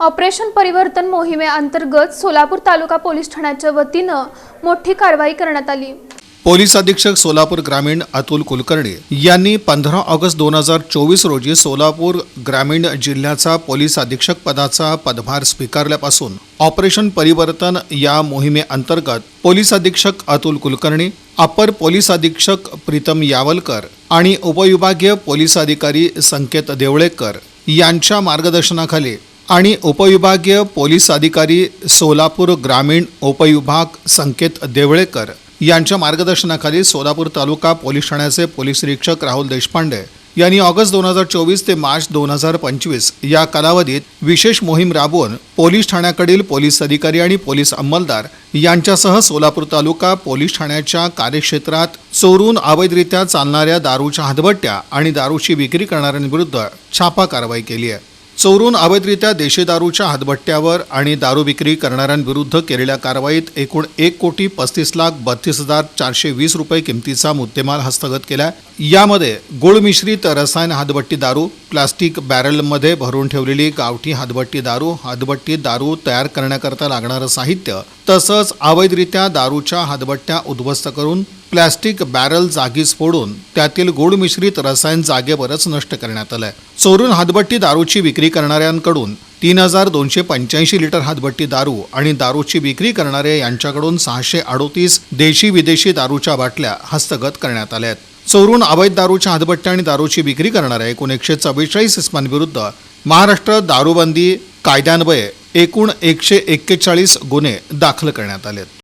Operation परिवर्तन मोहिमेअंतर्गत Solapur taluka police ठाण्याच्या वतीनं मोठी कारवाई करण्यात आली. पोलीस अधीक्षक सोलापूर ग्रामीण अतुल कुलकर्णी यांनी पंधरा ऑगस्ट दोन हजार चोवीस रोजी सोलापूर ग्रामीण जिल्ह्याचा पोलीस अधीक्षक पदाचा पदभार स्वीकारल्यापासून ऑपरेशन परिवर्तन या मोहिमेअंतर्गत पोलीस अधीक्षक अतुल कुलकर्णी अपर पोलीस अधीक्षक प्रीतम यावलकर आणि उपविभागीय पोलीस अधिकारी संकेत देवळेकर यांच्या मार्गदर्शनाखाली आणि उपविभागीय पोलीस अधिकारी सोलापूर ग्रामीण उपविभाग संकेत देवळेकर यांच्या मार्गदर्शनाखाली सोलापूर तालुका पोलीस ठाण्याचे पोलीस निरीक्षक राहुल देशपांडे यांनी ऑगस्ट दोन हजार चोवीस ते मार्च दोन हजार पंचवीस या कालावधीत विशेष मोहीम राबवून पोलीस ठाण्याकडील पोलीस अधिकारी आणि पोलीस अंमलदार यांच्यासह सोलापूर तालुका पोलीस ठाण्याच्या कार्यक्षेत्रात चोरून अवैधरित्या चालणाऱ्या दारूच्या हातभट्ट्या आणि दारूची विक्री करणाऱ्यांविरुद्ध छापा कारवाई केली आहे. चोरून अवैधरित्या देशी दारूच्या हातभट्ट्यावर आणि दारू विक्री करणाऱ्यांविरुद्ध केलेल्या कारवाईत एकूण एक कोटी पस्तीस लाख बत्तीस हजार चारशे वीस रुपये किमतीचा मुद्देमाल हस्तगत केला यामध्ये गुळमिश्रित रसायन हातभट्टी दारू प्लास्टिक बॅरलमध्ये भरून ठेवलेली गावठी हातभट्टी दारू हातभट्टी दारू तयार करण्याकरता लागणारं साहित्य तसंच अवैधरित्या दारूच्या हातभट्ट्या उद्ध्वस्त करून प्लॅस्टिक बॅरल जागीच फोडून त्यातील गोड मिश्रित रसायन जागेवरच नष्ट करण्यात आलंय. चोरून हातभट्टी दारूची विक्री करणाऱ्यांकडून तीन हजार दोनशे पंच्याऐंशी लिटर हातभट्टी दारू आणि दारूची विक्री करणारे यांच्याकडून सहाशे अडोतीस देशी विदेशी दारूच्या बाटल्या हस्तगत करण्यात आल्या आहेत. चोरून अवैध दारूच्या हातभट्ट्या आणि दारूची विक्री करणाऱ्या एकूण एकशे चव्वेचाळीस इस्मांविरुद्ध महाराष्ट्र दारूबंदी कायद्यान्वये एकूण एकशे एक्केचाळीस गुन्हे दाखल करण्यात आलेत.